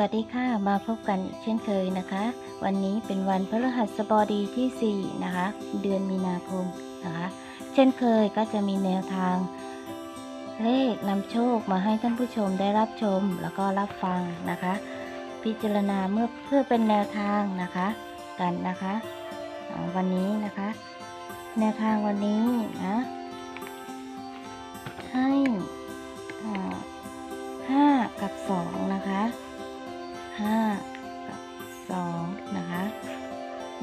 วัสดีค่ะ มาพบกันอีกเช่นเคยนะคะ วันนี้เป็นวันพฤหัสบดีที่ 4 นะคะ เดือนมีนาคมนะคะ เช่นเคยก็จะมีแนวทาง เลขนำโชคมาให้ท่านผู้ชมได้รับชมแล้วก็รับฟังนะคะ พิจารณาเมื่อเพื่อเป็นแนวทางนะคะ กันนะคะ วันนี้นะคะ แนวทางวันนี้นะให้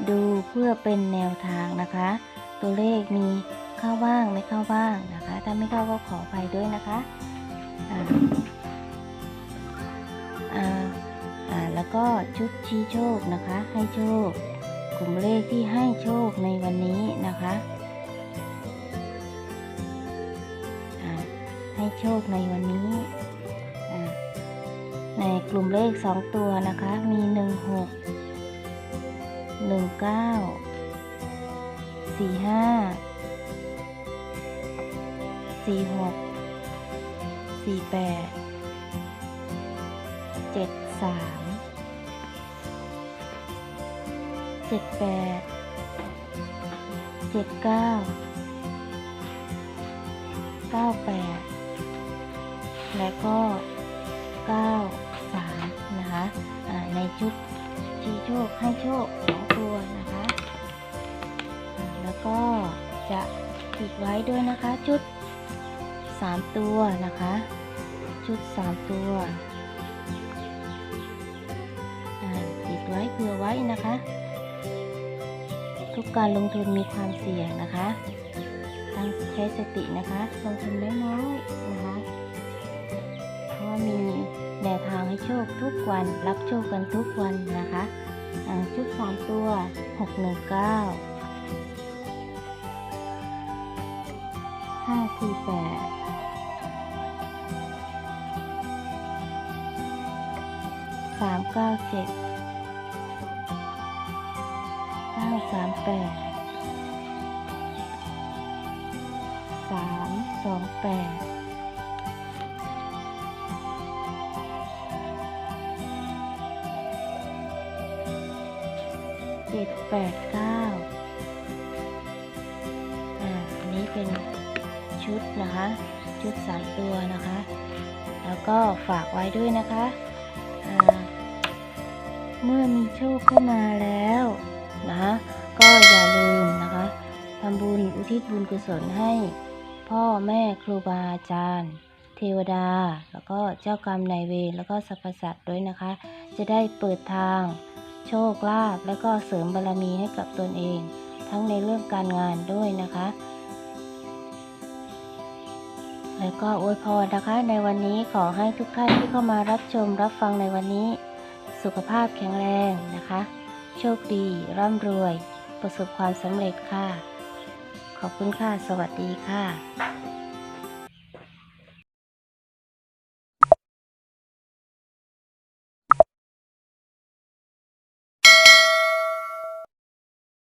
ดูเพื่อเป็นแนวทางนะคะ ตัวเลขมีเข้าบ้างไม่เข้าบ้างนะคะ ถ้าไม่เข้าก็ขออภัยด้วยนะคะอ่าอ่าแล้วก็ชุดชี้โชคนะคะ ให้โชคกลุ่มเลขที่ให้โชคในวันนี้นะคะให้โชคในวันนี้ ในกลุ่มเลขสองตัวนะคะ มีหนึ่ง หนึ่งเก้าสี่ห้าสี่หกสี่แปดเจ็ดสามเจ็ดแปดเจ็ดเก้าเก้าแปดและก็เก้าสามนะคะในชุด ชีโชคให้โชคสองตัวนะคะ แล้วก็จะติดไว้ด้วยนะคะชุดสามตัวนะคะ ชุดสามตัวติดไว้เผื่อไว้นะคะ ทุกการลงทุนมีความเสี่ยงนะคะตั้งใช้สตินะคะลงทุนน้อยๆนะคะ เพราะมี แนวทางให้โชคทุกวัน รับโชคกันทุกวันนะคะชุดสามตัว 619 548 397เก้าสามแปดสามสองแปด จ็ดแปดเก้าอ่าอันนี้เป็นชุดนะคะ ชุดสามตัวนะคะ แล้วก็ฝากไว้ด้วยนะคะอ่าเมื่อมีโชคเข้ามาแล้วนะคะก็อย่าลืมนะคะทำบุญอุทิศบุญกุศลให้ พ่อแม่ครูบาอาจารย์ เทวดา แล้วก็เจ้ากรรมนายเวรแล้วก็สรรพสัตว์ด้วยนะคะ จะได้เปิดทาง โชคลาภแล้วก็เสริมบารมีให้กับตนเอง ทั้งในเรื่องการงานด้วยนะคะ แล้วก็อวยพรนะคะ ในวันนี้ขอให้ทุกท่านที่เข้ามารับชมรับฟังในวันนี้ สุขภาพแข็งแรงนะคะ โชคดี ร่ำรวย ประสบความสำเร็จค่ะ ขอบคุณค่ะ สวัสดีค่ะ